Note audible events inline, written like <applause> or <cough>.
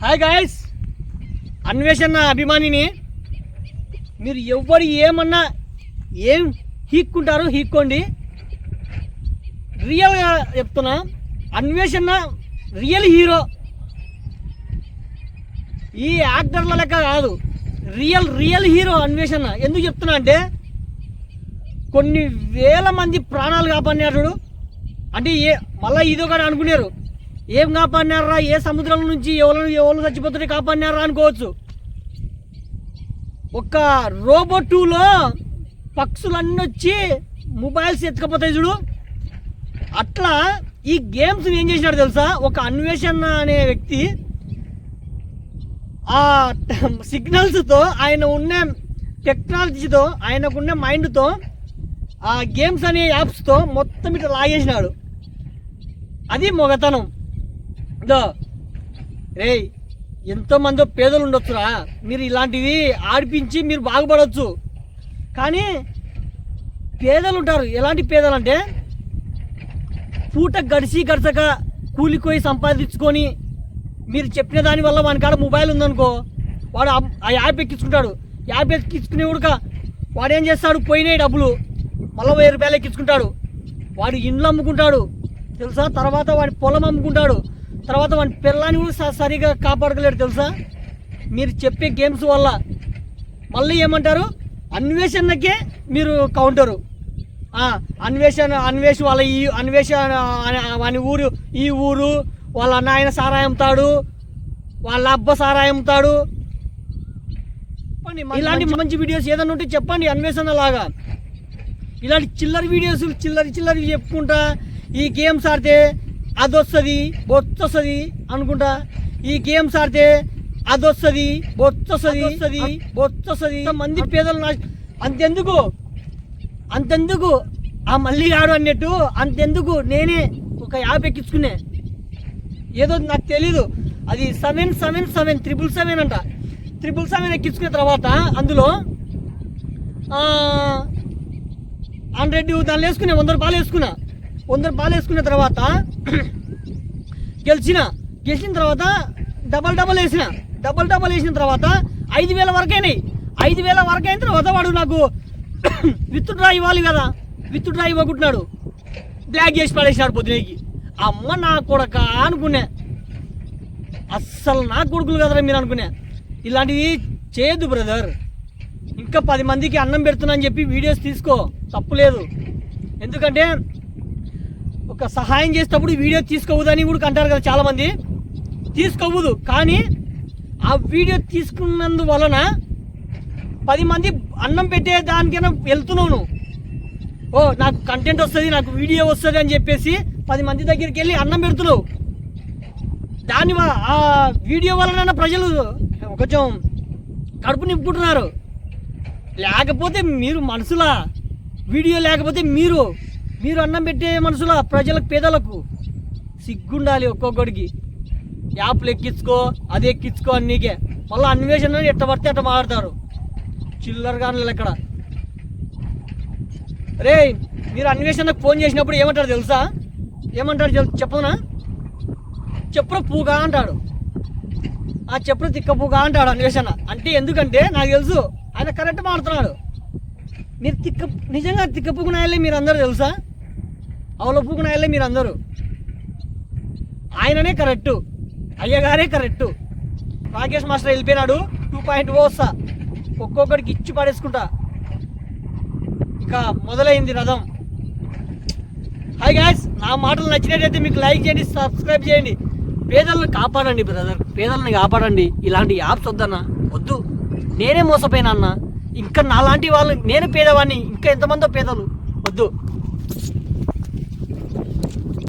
Hi guys అన్వేషణ అభిమానిని మీరు ఎవ్వరు ఏమన్నా ఏం హీక్కుంటారో హీక్కోండి. రియల్గా చెప్తున్నా అన్వేషణ రియల్ హీరో ఈ యాక్టర్ల లెక్క కాదు రియల్ రియల్ హీరో అన్వేషణ. ఎందుకు చెప్తున్నా అంటే కొన్ని వేల మంది ప్రాణాలు కాపాడినాడు అంటే ఏ మళ్ళీ ఇది ఒకటి అనుకున్నారు ఏం కాపాడినారా? ఏ సముద్రం నుంచి ఎవరు ఎవరు చచ్చిపోతుంటే కాపాడినారా అనుకోవచ్చు. ఒక రోబో టూలో పక్షులన్నీ వచ్చి మొబైల్స్ ఎత్తుకపోతాయి చూడు. అట్లా ఈ గేమ్స్ ఏం చేసినాడు తెలుసా? ఒక అన్వేషణ అనే వ్యక్తి ఆ సిగ్నల్స్తో ఆయన ఉన్న టెక్నాలజీతో ఆయనకున్న మైండ్తో ఆ గేమ్స్ అనే యాప్స్తో మొత్తం ఇట్లా లాగేసినాడు. అది మొగతనం. దో రే ఎంతోమంది పేదలు ఉండొచ్చురా మీరు ఇలాంటివి ఆడిపించి మీరు బాగుపడవచ్చు కానీ పేదలు ఉంటారు ఎలాంటి పేదలు అంటే పూట గడిచి గడచక కూలిపోయి సంపాదించుకొని మీరు చెప్పిన దానివల్ల వాని కాడ మొబైల్ ఉందనుకో వాడు ఆ- ఆ యాప్ ఎక్కించుకుంటాడు. యాప్ ఎక్కించుకునే ఉడక వాడు ఏం చేస్తాడు? పోయినాయి డబ్బులు. మళ్ళీ వెయ్యి రూపాయలు ఎక్కించుకుంటాడు. వాడు ఇండ్లు అమ్ముకుంటాడు. తెలుసా? తర్వాత వాడి పొలం అమ్ముకుంటాడు. తర్వాత వాడి పిల్లాన్ని కూడా సరిగా కాపాడగలేడు తెలుసా? మీరు చెప్పే గేమ్స్ వల్ల. మళ్ళీ ఏమంటారు? అన్వేషణకే మీరు కౌంటరు అన్వేషణ అన్వేష్ వాళ్ళ ఈ అన్వేషణ వాని ఊరు ఈ ఊరు వాళ్ళ అన్న ఆయన సారాయి అమ్ముతాడు వాళ్ళ అబ్బ సారాయి అమ్ముతాడు చెప్పండి, ఇలాంటి మంచి వీడియోస్ ఏదైనా ఉంటే చెప్పండి అన్వేషణ లాగా. ఇలాంటి చిల్లర వీడియోస్ చిల్లర చిల్లర చెప్పుకుంటా ఈ గేమ్స్ ఆడితే అది వస్తుంది బొచ్చు వస్తుంది అనుకుంటా. ఈ గేమ్స్ ఆడితే అది వస్తుంది బొచ్చు వస్తుంది వస్తుంది మంది పేదలు అంతెందుకు? అంతెందుకు? ఆ మళ్ళీ ఆడు అన్నట్టు అంతెందుకు? నేనే ఒక యాప్ ఎక్కించుకునే. ఏదో నాకు తెలీదు. అది seven seven seven triple seven అంట. త్రిపుల్ సెవెన్ ఎక్కించుకున్న తర్వాత అందులో హండ్రెడ్ దానిలో వేసుకున్నా వంద రూపాయలు వేసుకున్నా. వంద పాలు వేసుకున్న తర్వాత గెలిచిన గెలిచిన తర్వాత డబల్ డబల్ వేసిన డబల్ డబల్ వేసిన తర్వాత ఐదు వేల వరకు అయినాయి. ఐదు వేల వరకు అయిన తర్వాత వాడు నాకు <coughs> విత్ డ్రా ఇవ్వాలి కదా విత్ డ్రా ఇవ్వకుంటున్నాడు. బ్లాక్ చేసి పడేసినాడు పొద్దునేకి. అమ్మ నా కొడక అనుకున్నా అస్సలు నా కొడుకులు కదరా మీరు అనుకున్నా ఇలాంటివి చేయొద్దు బ్రదర్ ఇంకా పది మందికి అన్నం పెడుతున్నా అని చెప్పి వీడియోస్ తీసుకో. తప్పులేదు ఎందుకంటే ఒక సహాయం చేసేటప్పుడు వీడియో తీసుకోవద్దని కూడా అంటారు కదా చాలామంది. తీసుకోవద్దు కానీ ఆ వీడియో తీసుకున్నందు వలన పది మంది అన్నం పెట్టే దానికైనా వెళ్తున్నావు నువ్వు. ఓ నాకు కంటెంట్ వస్తుంది నాకు వీడియో వస్తుంది అని చెప్పేసి పది మంది దగ్గరికి వెళ్ళి అన్నం పెడుతున్నావు. దాని ఆ వీడియో వలన ప్రజలు కొంచెం కడుపు నింపుకుంటున్నారు. లేకపోతే మీరు మనసులా వీడియో లేకపోతే మీరు మీరు అన్నం పెట్టే మనుషుల ప్రజలకు పేదలకు సిగ్గుండాలి ఒక్కొక్కడికి యాప్లు ఎక్కించుకో అది ఎక్కించుకో అన్నీకే మళ్ళీ అన్వేషణ ఎట్ట పడితే అట్ట మాట్లాడతారు. చిల్లర ఇక్కడ ఎక్కడ? రే మీరు అన్వేషణకు ఫోన్ చేసినప్పుడు ఏమంటారు తెలుసా? ఏమంటారు చెప్పనా? చెప్పుర పూగా అంటాడు. ఆ చెప్పుర తిక్క పూగా అంటాడు అన్వేషణ. అంటే ఎందుకంటే నాకు తెలుసు ఆయన కరెక్ట్ మాడుతున్నాడు మీరు తిక్క నిజంగా తిక్క మీరు అందరూ తెలుసా? అవల మీరు అందరూ ఆయననే కరెక్టు. అయ్యగారే కరెక్టు. రాకేష్ మాస్టర్ వెళ్ళిపోయినాడు. టూ పాయింట్ ఓ వస్తా. ఒక్కొక్కడికి ఇచ్చి పడేసుకుంటా. ఇక మొదలైంది రథం. హాయ్ గాయస్ నా మాటలు నచ్చినట్టయితే మీకు లైక్ చేయండి సబ్స్క్రైబ్ చేయండి. పేదలను కాపాడండి బ్రదర్. పేదలను కాపాడండి. ఇలాంటి యాప్స్ వద్దన్నా. వద్దు. నేనే మోసపోయినా అన్నా. ఇంకా నాలాంటి వాళ్ళు నేను పేదవాడిని ఇంకా ఎంతమందో పేదలు. వద్దు.